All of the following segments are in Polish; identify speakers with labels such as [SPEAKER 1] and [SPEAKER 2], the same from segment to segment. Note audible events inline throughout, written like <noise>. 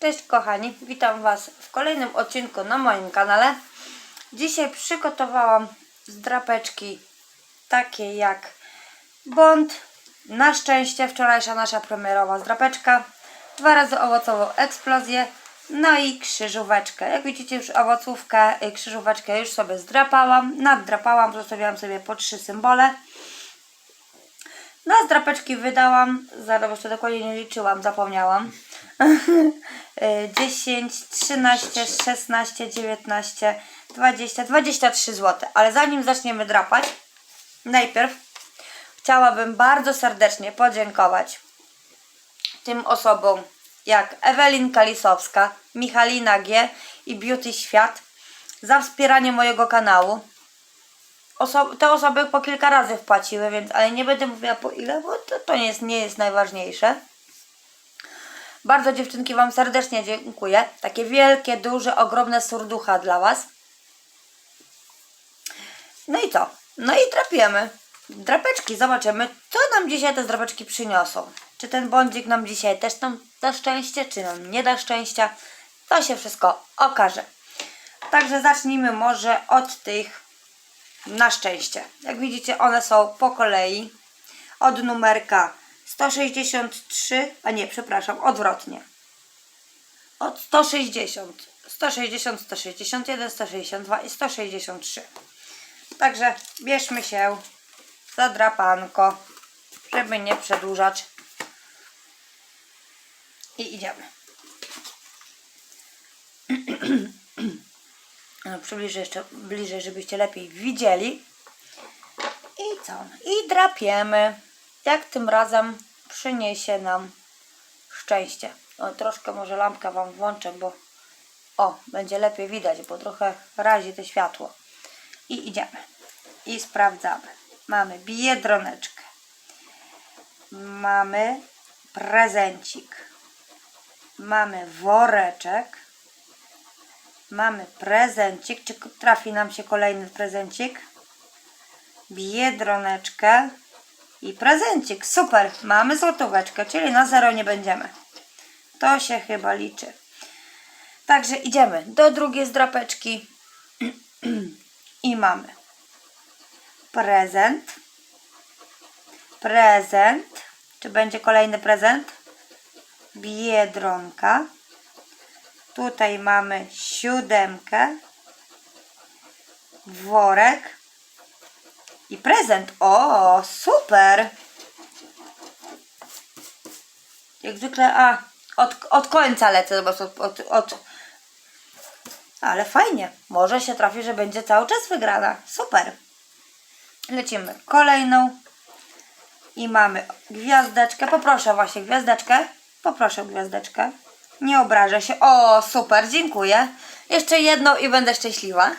[SPEAKER 1] Cześć kochani, witam Was w kolejnym odcinku na moim kanale. Dzisiaj przygotowałam zdrapeczki takie jak Bond. Na szczęście wczorajsza nasza premierowa zdrapeczka. Dwa razy owocową eksplozję. No i krzyżóweczkę. Jak widzicie już owocówkę i krzyżóweczkę już sobie zdrapałam. Naddrapałam, zostawiłam sobie po trzy symbole. Na zdrapeczki wydałam, zaraz jeszcze dokładnie nie liczyłam, zapomniałam. Y, 10, 13, 16, 19, 20, 23 zł. Ale zanim zaczniemy drapać, najpierw chciałabym bardzo serdecznie podziękować tym osobom jak Ewelin Kalisowska, Michalina G i Beauty Świat za wspieranie mojego kanału. Oso- te osoby po kilka razy wpłaciły, więc ale nie będę mówiła po ile, bo to, to nie, jest, nie jest najważniejsze. Bardzo dziewczynki Wam serdecznie dziękuję. Takie wielkie, duże, ogromne surducha dla Was. No i co? No i drapiemy. Drapeczki, zobaczymy, co nam dzisiaj te drapeczki przyniosą. Czy ten bądzik nam dzisiaj też nam da szczęście, czy nam nie da szczęścia. To się wszystko okaże. Także zacznijmy może od tych na szczęście. Jak widzicie, one są po kolei od numerka 163, a nie, przepraszam, odwrotnie. Od 160, 160, 161, 162 i 163. Także bierzmy się za drapanko, żeby nie przedłużać. I idziemy. <clears throat> No, Przybliżę jeszcze bliżej, żebyście lepiej widzieli. I co? I drapiemy. Jak tym razem przyniesie nam szczęście. O, troszkę może lampkę Wam włączę, bo o, będzie lepiej widać, bo trochę razi to światło. I idziemy. I sprawdzamy. Mamy biedroneczkę. Mamy prezencik. Mamy woreczek. Mamy prezencik. Czy trafi nam się kolejny prezencik? Biedroneczkę i prezencik. Super. Mamy złotóweczkę, czyli na zero nie będziemy. To się chyba liczy. Także idziemy do drugiej zdrapeczki <clears throat> i mamy prezent. Prezent. Czy będzie kolejny prezent? Biedronka. Tutaj mamy siódemkę, worek i prezent. O, super! Jak zwykle, a od, od końca lecę, zobacz, od, od, od. Ale fajnie. Może się trafi, że będzie cały czas wygrana. Super. Lecimy kolejną. I mamy gwiazdeczkę. Poproszę właśnie gwiazdeczkę. Poproszę gwiazdeczkę. Nie obrażę się. O, super, dziękuję. Jeszcze jedną i będę szczęśliwa.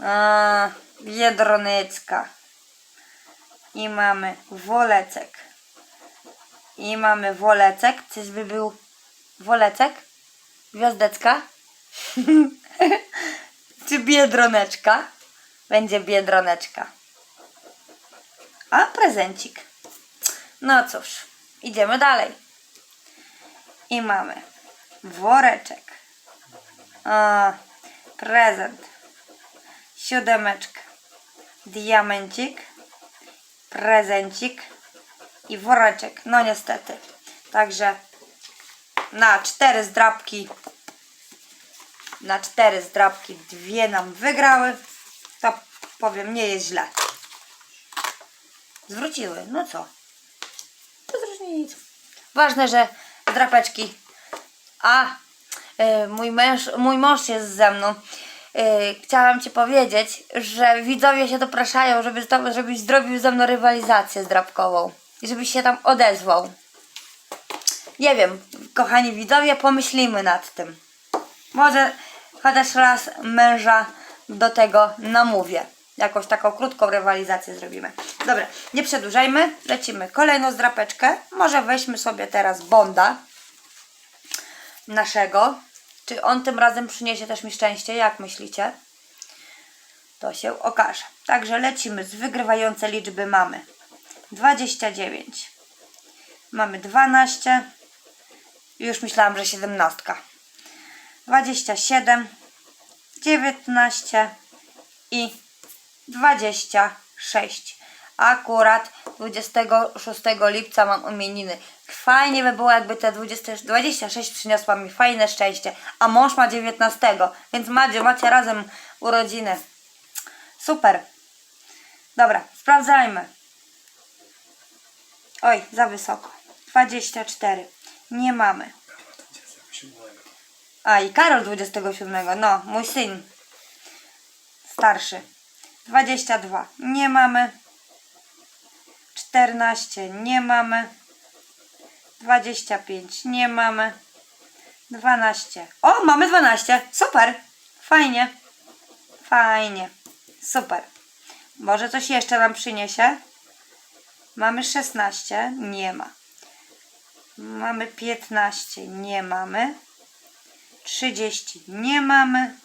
[SPEAKER 1] A, Biedronycka. I mamy wolecek. I mamy wolecek. Czyżby był wolecek? Gwiazdeczka? <laughs> Czy biedroneczka? Będzie biedroneczka. A prezencik. No cóż, idziemy dalej. I mamy woreczek. A, prezent. Siódemeczka. Diamencik. Prezencik. I woreczek. No niestety. Także na cztery zdrabki na cztery zdrabki dwie nam wygrały. To powiem, nie jest źle. Zwróciły. No co? To zresztą nic. Ważne, że drapeczki. A, y, mój, męż, mój mąż jest ze mną. Y, chciałam Ci powiedzieć, że widzowie się dopraszają, żeby, zdo- żebyś zrobił ze mną rywalizację zdrapkową. I żebyś się tam odezwał. Nie wiem, kochani widzowie, pomyślimy nad tym. Może chociaż raz męża do tego namówię. Jakąś taką krótką rywalizację zrobimy. Dobra, nie przedłużajmy. Lecimy kolejną zdrapeczkę. Może weźmy sobie teraz Bonda naszego. Czy on tym razem przyniesie też mi szczęście? Jak myślicie? To się okaże. Także lecimy z wygrywające liczby mamy 29. Mamy 12 Już myślałam, że siedemnastka. 27, 19 i 26. Akurat 26 lipca mam imieniny. Fajnie by było, jakby te 20, 26 przyniosła mi fajne szczęście. A mąż ma 19, więc Madzie, macie razem urodziny. Super. Dobra, sprawdzajmy. Oj, za wysoko. 24. Nie mamy. A i Karol 27. No, mój syn. Starszy. 22. Nie mamy. 14. Nie mamy. 25. Nie mamy. 12. O, mamy 12. Super. Fajnie. Fajnie. Super. Może coś jeszcze nam przyniesie? Mamy 16. Nie ma. Mamy 15. Nie mamy. 30 nie mamy.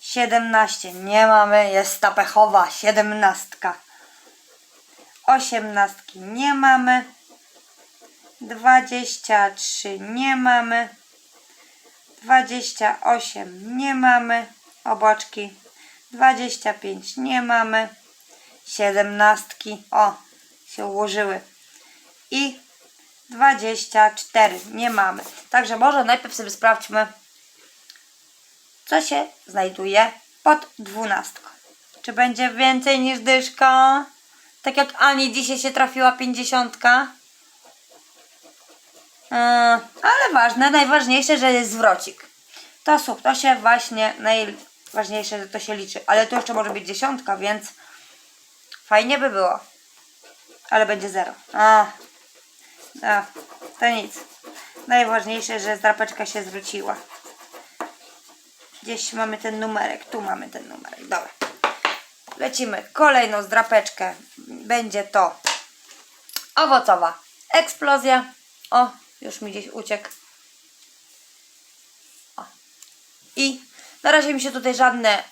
[SPEAKER 1] 17 nie mamy. Jest ta pechowa 17. 18 nie mamy. 23 nie mamy. 28 nie mamy. Oboczki. 25 nie mamy. 17 o się ułożyły. I 24 nie mamy. Także może najpierw sobie sprawdźmy, co się znajduje pod dwunastką. Czy będzie więcej niż dyszka? Tak jak Ani dzisiaj się trafiła pięćdziesiątka. Yy, ale ważne, najważniejsze, że jest zwrocik. To słuch, to się właśnie najważniejsze, że to się liczy. Ale tu jeszcze może być dziesiątka, więc fajnie by było. Ale będzie zero. A, a, to nic. Najważniejsze, że drapeczka się zwróciła. Gdzieś mamy ten numerek. Tu mamy ten numerek. Dobra. Lecimy. Kolejną zdrapeczkę. Będzie to owocowa eksplozja. O, już mi gdzieś uciekł. O. I na razie mi się tutaj żadne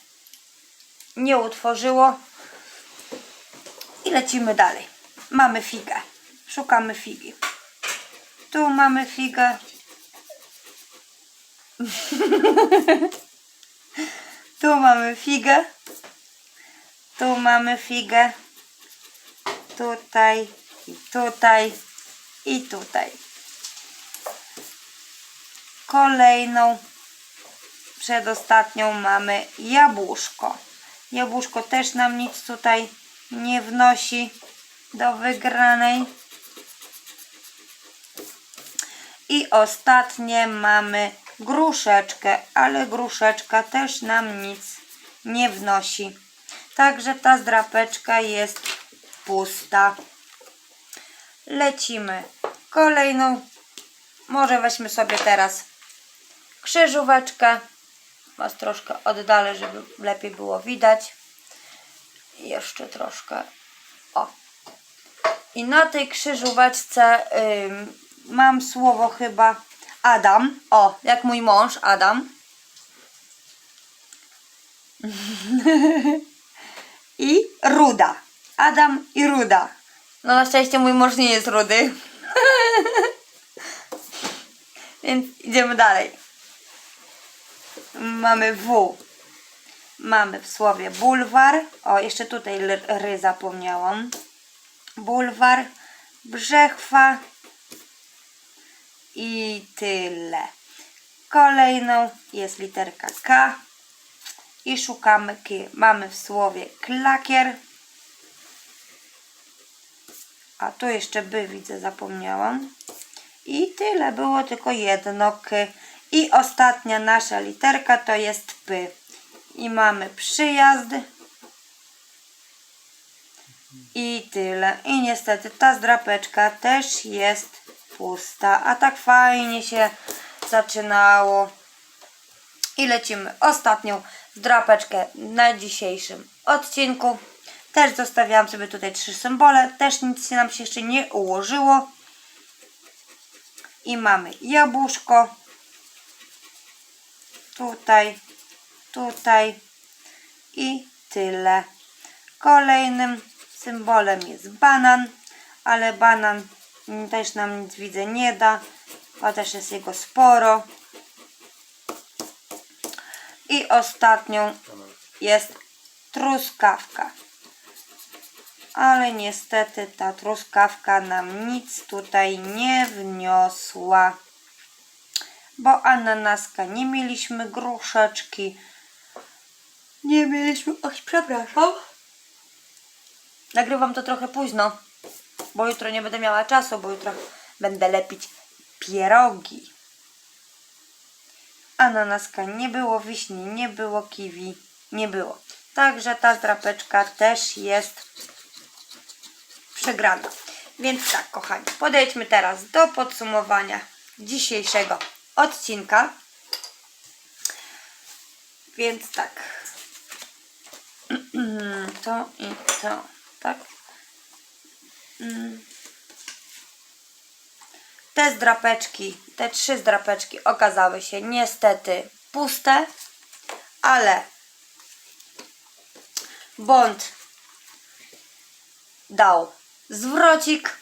[SPEAKER 1] nie utworzyło. I lecimy dalej. Mamy figę. Szukamy figi. Tu mamy figę. <laughs> tu mamy figę. Tu mamy figę. Tutaj i tutaj i tutaj. Kolejną, przedostatnią mamy jabłuszko. Jabłuszko też nam nic tutaj nie wnosi do wygranej. I ostatnie mamy gruszeczkę, ale gruszeczka też nam nic nie wnosi. Także ta zdrapeczka jest pusta. Lecimy kolejną. Może weźmy sobie teraz krzyżóweczkę. Was troszkę oddalę, żeby lepiej było widać. Jeszcze troszkę. O. I na tej krzyżóweczce ym, mam słowo chyba Adam. O, jak mój mąż Adam. <laughs> I Ruda. Adam i Ruda. No na szczęście mój mąż nie jest rudy. <laughs> Więc idziemy dalej. Mamy W. Mamy w słowie bulwar. O, jeszcze tutaj ry zapomniałam. Bulwar, brzechwa i tyle. Kolejną jest literka K i szukamy K. Mamy w słowie klakier. A tu jeszcze by widzę, zapomniałam. I tyle, było tylko jedno K. I ostatnia nasza literka to jest P. I mamy przyjazd. I tyle. I niestety ta zdrapeczka też jest pusta. A tak fajnie się zaczynało. I lecimy ostatnią zdrapeczkę na dzisiejszym odcinku. Też zostawiałam sobie tutaj trzy symbole. Też nic się nam się jeszcze nie ułożyło. I mamy jabłuszko. Tutaj, tutaj i tyle. Kolejnym symbolem jest banan, ale banan też nam nic widzę nie da. chociaż jest jego sporo. I ostatnią jest truskawka. Ale niestety ta truskawka nam nic tutaj nie wniosła. Bo ananaska nie mieliśmy, gruszeczki nie mieliśmy. Oj, przepraszam. Nagrywam to trochę późno, bo jutro nie będę miała czasu, bo jutro będę lepić pierogi. Ananaska nie było, wiśni nie było, kiwi nie było. Także ta drapeczka też jest przegrana. Więc tak, kochani, podejdźmy teraz do podsumowania dzisiejszego odcinka. Więc tak. <clears throat> To i to, tak? Te zdrapeczki, te trzy zdrapeczki okazały się niestety puste, ale Bond dał zwrocik,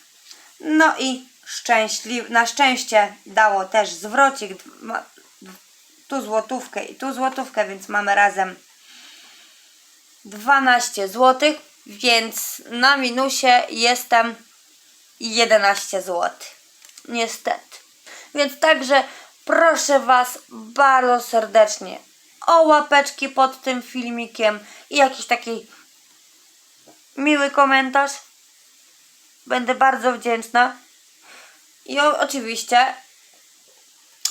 [SPEAKER 1] no i szczęśliw, na szczęście dało też zwrocik, tu złotówkę i tu złotówkę, więc mamy razem 12 zł, więc na minusie jestem 11 zł. Niestety. Więc także proszę Was bardzo serdecznie o łapeczki pod tym filmikiem i jakiś taki miły komentarz. Będę bardzo wdzięczna. I o, oczywiście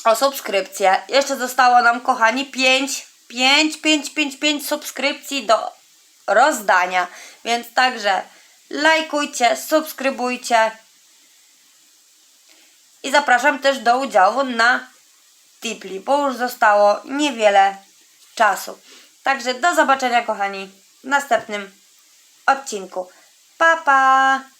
[SPEAKER 1] o subskrypcję. Jeszcze zostało nam, kochani, 5, 5, 5, 5, 5 subskrypcji do rozdania. Więc także lajkujcie, subskrybujcie. I zapraszam też do udziału na Tipli, bo już zostało niewiele czasu. Także do zobaczenia, kochani, w następnym odcinku. Pa, pa!